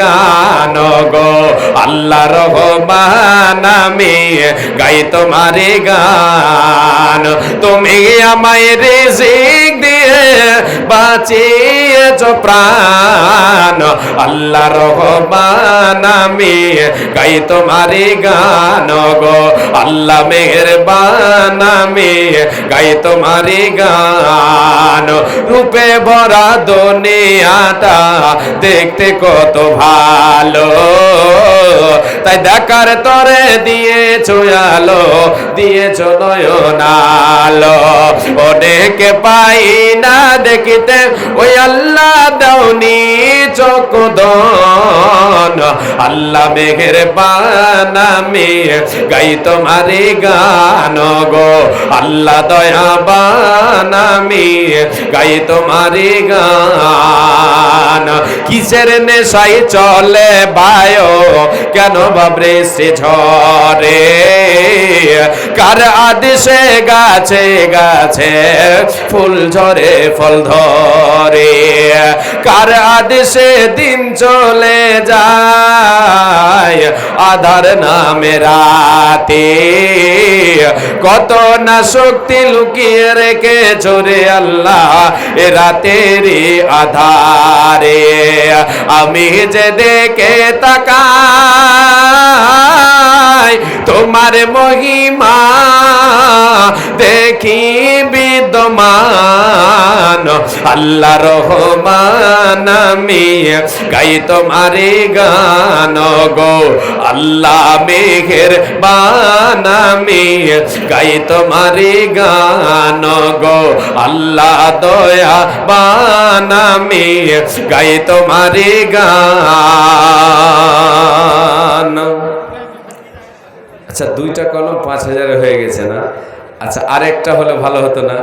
গান গো। আল্লাহ রহমান আমি গাই তোমারে গান। তুমি আমায় রেজি বাঁচিয়েছ প্রাণ। আল্লাহ রহমান, আমি গাই তোমারি গান গো। আল্লাহ মেহেরবান, আমি গাই তোমারি গান। রূপে ভরা দুনিয়াটা দেখতে কত ভালো। দেখার তরে দিয়েছ আলো, দিয়েছ নয়নালো অনেকে পাই না দেখিতে, ওই আল্লাহ দাউনি চকদন। আল্লাহ মেঘের পানামি গাই তোমারি গান গো। আল্লাহ দয়া বানামি গাই তোমারি গান কিসের নেশাই চলে বায়ো? কেন বাবরে সে ঝরে কার আদেশে গাছে গাছে ফুল ঝরে, ফল ধরে? কার আদেশে দিন চলে যায়, আধার নামে রাতে? কত না শক্তি লুকিয়ে রেখে চোরে আল্লাহ, এ রাতেরই আধারে। আমি যে দেখে তাকাই, তোমার মহিমা দেখি আল্লাহ রহমান আমি গাই তোমারে গান গো। আল্লাহ মেঘের বানামি গাই তোমারে গান গো। আল্লাহ দয়া বানামি গাই তোমারে গান। আচ্ছা দুইটা কলম পাঁচ হাজার হয়ে গেছে না? আচ্ছা আরেকটা হলে ভালো হতো না?